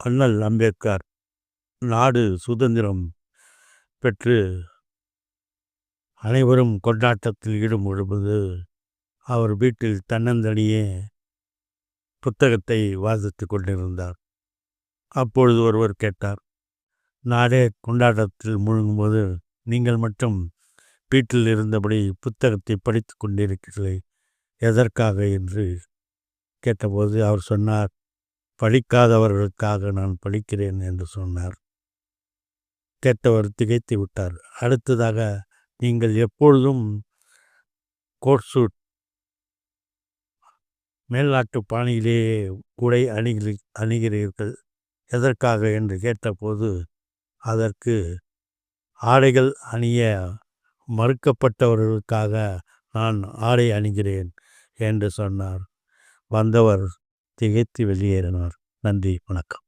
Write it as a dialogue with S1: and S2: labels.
S1: அண்ணல் அம்பேத்கர் நாடு சுதந்திரம் பெற்று அனைவரும் கொண்டாட்டத்தில் ஈடுபடுவது அவர் வீட்டில் தன்னந்தனியே புத்தகத்தை வாசித்து கொண்டிருந்தார். அப்பொழுது ஒருவர் கேட்டார் நாடே கொண்டாட்டத்தில் முழுங்கும்போது நீங்கள் மட்டும் வீட்டில் இருந்தபடி புத்தகத்தை படித்து கொண்டிருக்கிறீர்கள் எதற்காக? என்று கேட்டபோது அவர் சொன்னார் படிக்காதவர்களுக்காக நான் படிக்கிறேன் என்று சொன்னார். கேட்டவர் திகைத்து விட்டார். அடுத்ததாக நீங்கள் எப்பொழுதும் கோட் சூட் மேல்நாட்டு பாணியிலேயே உடை அணிகளி அணிகிறீர்கள். எதற்காக என்று கேட்டபோது அதற்கு ஆடைகள் அணிய மறுக்கப்பட்டவர்களுக்காக நான் ஆடை அணிகிறேன் என்று சொன்னார். வந்தவர் திகைத்து வெளியேறினார். நன்றி வணக்கம்.